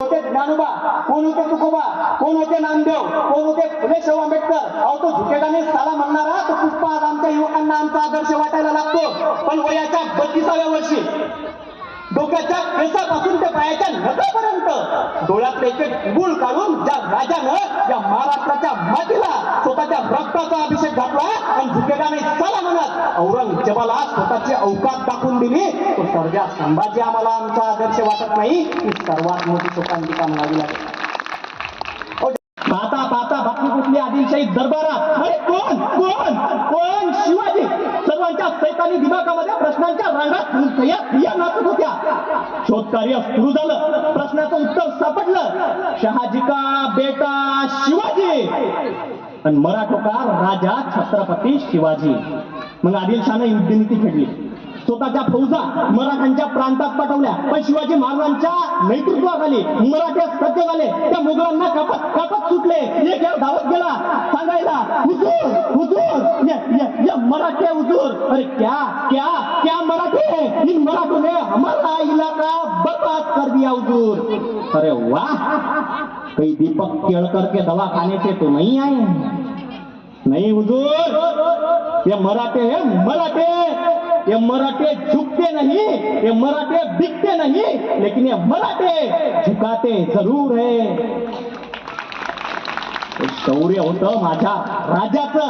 होते ज्ञानोबा? कोण होते तुकोबा? कोण होते नामदेव? कोण होते फुले शाहू आंबेडकर? अहो तो झुकेटाने साला म्हणणारा तो पुष्पा आज आमच्या युवकांना आमचा आदर्श वाटायला लागतो. पण वयाच्या बत्तीसाव्या वर्षी डोक्याच्या केसापासून ते पायाच्या नकापर्यंत डोळ्यातले एक एक गुळ काढून ज्या राजानं या स्वतःच्या मातीला स्वतःच्या रक्ताचा अभिषेक घातला आणि झुकेगाने चला म्हणत औरंगजेबाला स्वतःची अवकात दाखवून दिली. तो सर्जा संभाजी आम्हाला आमचा आदर्श वाटत नाही. ही सर्वात मोठी शोकांतिका म्हणावी लागेल. पाहता पाहता बाकी कुठली आदिलशाही दरबारात? अरे कोण? कोण? कोण? शिवाजी. सर्वांच्या सैतानी दिमागामध्ये प्रश्नांच्या रांगात नाचत होत्या. शोधकार्य सुरू झालं. सापडलं. शहाजी का बेटा शिवाजी? आणि मराठोकार राजा छत्रपती शिवाजी? मग आदिलशाने युद्धनीती खेळली. स्वतःच्या फौजा मराठ्यांच्या प्रांतात पाठवल्या. पण शिवाजी महाराजांच्या नेतृत्वाखाली मराठे सज्ज झाले. त्या मुघलांना कापत कापत सुटले. एक धावत गेला. सांगायला हुजूर हुजूर ये ये मराठे हुजूर. अरे क्या क्या क्या मराठे? इन मराठों ने हमारा इलाका बर्बाद कर दिया हुजूर. अरे वाह कहीं दीपक केळकर के दवाखाने से तो नहीं आए नहीं हुजूर. ये मराठे हैं मराठे. ये मराठे झुकते नहीं. ये मराठे बिकते नहीं. लेकिन ये मराठे झुकाते जरूर है शौर्य होतं माझ्या राजाचं.